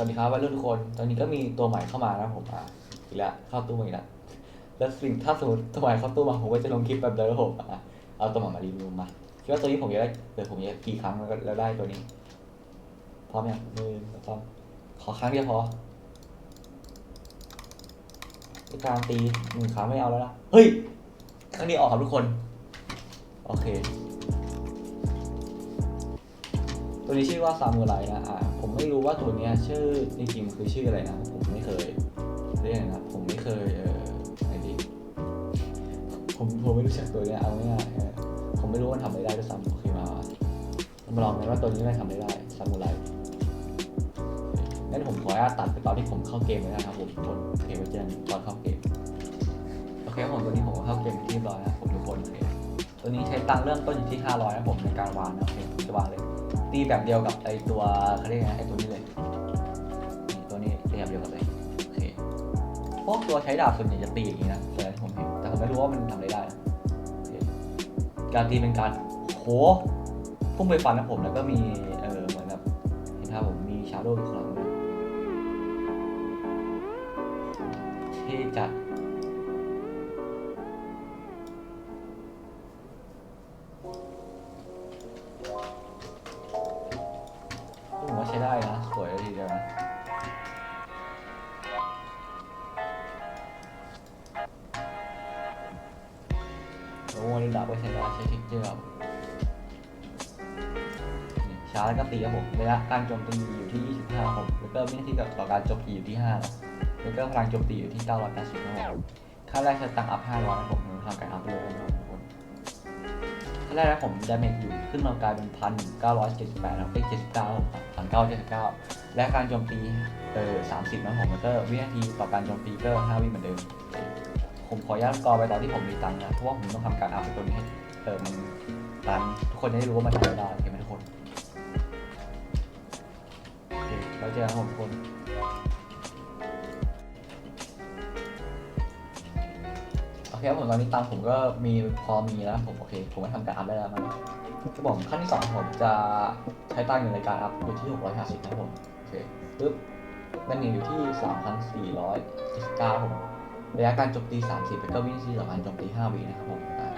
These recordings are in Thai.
วัสดีครับวัยรุ่นทุกคน ตอนนี้ก็มีตัวใหม่เข้ามานะผมอะอีกแล้วเข้าตู้มาอีกแล้วแล้วสิ่งถ้าสมมติตัวใหม่เข้าตู้มาผมก็จะลงคลิปแบบเดิมผมอะเอาตัวใหม่มารีวิวมาคิดว่าตัวนี้ผมจะได้เดี๋ยวผมจะกี่ครั้งแล้วได้ตัวนี้พร้อมยังหนึ่งสองขอครั้งเดียวพอการตีหนึ่งครั้งไม่เอาแล้วนะเฮ้ยครั้งนี้ออกครับทุกคน โอเค ตัวนี้ชื่อว่าซามูไรนะอ่าผมไม่รู้ว่าตัวเนี้ยชื่อจริงๆมันคือชื่ออะไรนะ ผมไม่เคยเรียกนะ ผมไม่เคยเอ่ออะไรดีผมผมไม่รู้จักตัวเนี้ยเอาง่ายๆเออผมไม่รู้ว่ามันทำไม่ได้ด้วยซ้ำโอเคมาเรามาลองกันว่าตัวนี้มันทำไม่ได้ซามูไรงั้นผมขออนุญาตตัดไปตอนที่ผมเข้าเกมเลยนะครับผมทุกคนโอเคไว้เจอกันตอนเข้าเกมโอเคครับผมตัวนี้ผมก็เข้าเกมเป็นที่เรียบร้อยแล้วผมทุกคนโอเค ตัวนี้ใช้ตังเริ่มต้นอยู่ที่ 500นะผมในการวางนะโอเคจะวางเลย ตีแบบเดียวกับไอตัวเขาเรียกไงไอตัวนี้เลยนี่ตัวนี้ตีแบบเดียวกันเลยโอเคพวกตัวใช้ดาบส่วนใหญ่จะตีอย่างนี้นะแต่ผมเห็นแต่ผมไม่รู้ว่ามันทำอะไรได้นะการตีเป็นการโหพุ่งไปฟันนะผมแล้วก็มีเออเหมือนแบบเห็นท่าผมมีชาร์โดว์อยู่ข้างหลังด้วยที่จัด ดาก็ใช้ได้ใช้ทิกเจอร์ครับนี่ชาแล้วก็ตีครับผมระยะการโจมตีอยู่ที่ 25ผมแล้วก็วินาทีต่อการโจมตีอยู่ที่5นะแล้วก็พลังโจมตีอยู่ที่980ครับผมค่าแรกใช้ตังอัพ500นะผมทำการอัพเลยครับทุกคนขั้นแรกนะผมดาเมจอยู่ขึ้นมากลายเป็นพันเก้าร้อยเจ็ดสิบแปดแล้วเป็นเจ็ดสิบเก้าพันเก้าเจ็ดสิบเก้าและการโจมตีเออสามสิบนะผมแล้วก็วินาทีต่อการโจมตีก็ห้าวิเหมือนเดิม ผมขออนุญาตกรอไปตอนที่ผมมีตังค์นะ เพราะว่าผมต้องทำการอัพตัวนี้ให้เออมันตันทุกคนจะได้รู้ว่ามันทำได้โอเคไหมทุกคนโอเคเราเจอกันผมทุกคนโอเคครับผมตอนนี้ตังค์ผมก็มีพอมีแล้วผมโอเค ผมก็ทำการอัพได้แล้วมันก็บอกขั้นที่สองผมจะใช้ตังค์อยู่ในการอัพอยู่ที่ 650นะครับผมโอเคปึ๊บนั่นเองอยู่ที่ 3,479ผม ระยะการจมตี 30แล้วก็วินาทีต่อการจมตี 5 วินะครับผมอ่า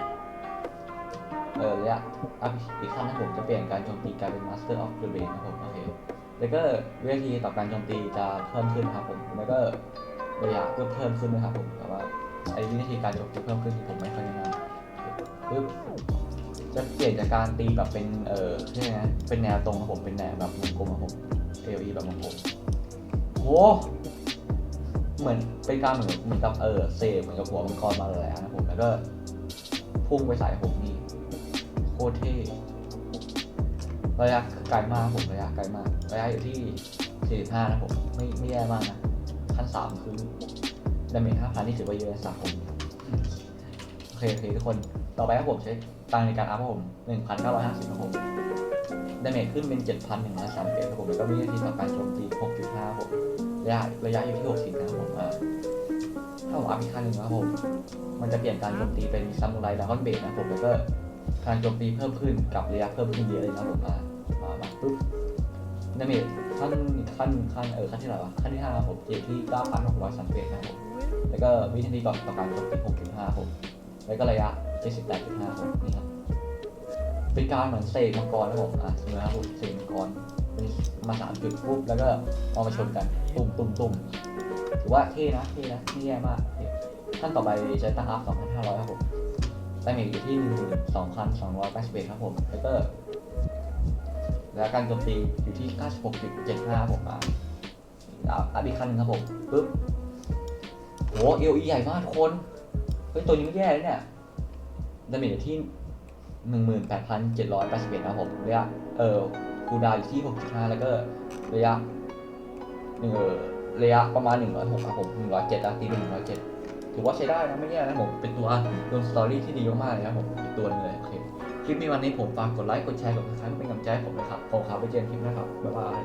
เออระยะอัพอีกขั้นนะผมจะเปลี่ยนการโจมตีกลายเป็น Master of the Rain นะครับผมโอเคแล้วก็วินาทีต่อการโจมตีจะเพิ่มขึ้นครับผมแล้วก็ระยะก็เพิ่มขึ้นนะครับผมแต่ว่าไอ้วิธีการโจมตีเพิ่มขึ้นที่ผมไม่ค่อยแนะนำปึ๊บจะเปลี่ยนจากการตีแบบเป็นเออใช่ไหมเป็นแนวตรงครับผมเป็นแนวแบบวงกลมครับผม AOE แบบวงกลมโห เหมือนเป็นการเหมือนเหมือนกับเออเซฟเหมือนกับหัวมังกรมาเลยนะผมแล้วก็พุ่งไปใส่ผมนี่โคตรเท่ระยะไกลมากผมระยะไกลมากระยะอยู่ที่ 45 นะผมไม่ไม่แย่มากนะขั้นสามคือดาเมจห้าพันนี่ถือว่าเยอะสามคนโอเคโอเคทุกคนต่อไปครับผมใช้ตังในการอัพผมหนึ่งพันเก้าร้อยห้าสิบครับผมดาเมจขึ้นเป็นเจ็ดพันหนึ่งร้อยสามสิบครับผมแล้วก็วินาทีต่อการโจมตีหกจุดห้าผม ระยะระยะอยู่ที่หกสิบนะครับผมอ่าถ้าผมอัพอีกขั้นหนึ่งนะครับผม มันจะเปลี่ยนการโจมตีเป็นซามูไรดากอนเบสนะครับผมแล้วก็การโจมตีเพิ่มขึ้นกับระยะเพิ่มขึ้นเยอะเลยนะครับผมอ่ามามาปุ๊บดาเมจขั้นขั้นขั้นเออขั้นที่ไหร่วะขั้นที่ห้าครับผมเจ็ดที่เก้าพันหกร้อยสามสิบนะครับผมแล้วก็วินาทีก่อนต่อการโจมตี6.5ผมแล้วก็ระยะ78.5ผมนี่ครับเป็นการเหมือนเสกมังกรนะผมอะสมมตินะครับผมเสกมังกรเป็น มาสามจุดปุ๊บแล้วก็เอามาชนกันตุ่มตุ่มตุ่มถือว่าเท่นะเท่นะไม่แย่มากท่ขั้นต่อไปใช้ตั้งอัพ2,500 ครับผมได้เมจอยู่ที่12,281ครับผม แล้วก็ แล้วการโจมตีอยู่ที่ 96.75ผมอะอัพอีกขั้นหนึงครับผมปุ๊บโหเอลีใหญ่มากทุกคน เฮ้ย ตัวนี้ไม่แย่เลยเนี่ยดาเมจอยู่ที่หนึ่งหมื่นแปดพันเจ็ดร้อยแปดสิบเอ็ดครับผมระยะเออ คูลดาวน์อยู่ที่ 6.5 แล้วก็ระยะหนึ่งระยะประมาณ 106ครับผม107ตีเป็น107 ถือว่าใช้ได้นะไม่แย่นะผม เป็นตัวลงสตอรี่ที่ดีมากๆเลยครับผมอีกตัวนึงเลยโอเค คลิปนี้วันนี้ผมฝากกดไลค์ กดแชร์ กดซับสไครป์เป็นกำลังใจให้ผมเลยครับขอบคุณครับไปเจอกันคลิปหน้าครับ บ๊ายบาย